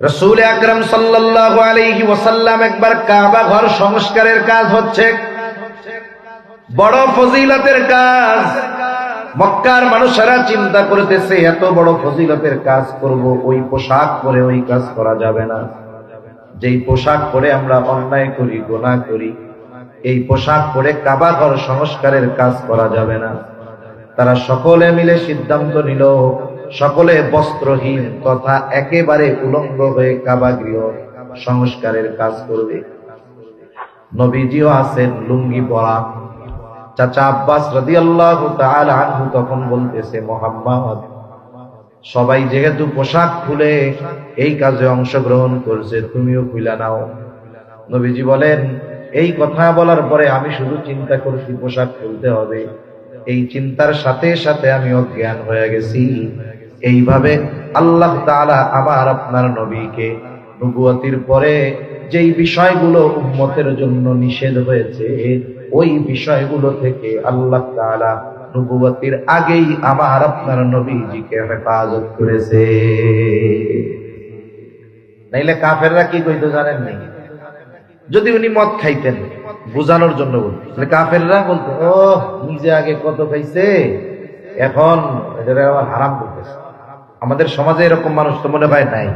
রসুল আকরম সাল্লাল্লাহু আলাইহি ওয়াসাল্লাম একবার কাবা ঘর সংস্কারের কাজ হচ্ছে। বড় ফজিলতের কাজ। মক্কার মানুষেরা চিন্তা করতেছে, এত বড় ফজিলতের কাজ করব, ওই পোশাক পরে ওই কাজ করা যাবে না। যেই পোশাক পরে আমরা অন্যায় করি, গোনা করি, এই পোশাক পরে কাবা ঘর সংস্কারের কাজ করা যাবে না। তারা সকলে মিলে সিদ্ধান্ত নিল সকলে বস্ত্রহীন তথা একেবারে উলঙ্গ হয়ে কাবা গৃহ সংস্কারের কাজ করবে। নবীজিও আছেন লুঙ্গি পরা। চাচা আব্বাস রাদিয়াল্লাহু তাআলা আনহু তখন বলতেছে, মোহাম্মদ, সবাই যেহেতু পোশাক খুলে এই কাজে অংশগ্রহণ করছে, তুমিও খুলে নাও। নবীজি বলেন, এই কথা বলার পরে আমি শুধু চিন্তা করছি পোশাক খুলতে হবে। এই চিন্তার সাথে সাথে আমি অজ্ঞান হয়ে গেছি। এইভাবে আল্লাহ তাআলা আমার আপনার নবীকে নবুয়তির পরে যেই বিষয়গুলো উম্মতের জন্য নিষেধ হয়েছে, ওই বিষয়গুলো থেকে আল্লাহ তাআলা নবুয়তির আগেই আমার আপনার নবীজিকে হেফাজত করেছে। নাইলে কাফেররা কি কইতো জানেন নাই যদি উনি মদ খাইতেন, বোঝানোর জন্য বলতেন কাফেররা বলতো ও নিজে আগে কত খাইছে? এখন এটা আবার হারাম করতেছে। আমাদের সমাজে এরকম মানুষ তো মনে হয় নাই।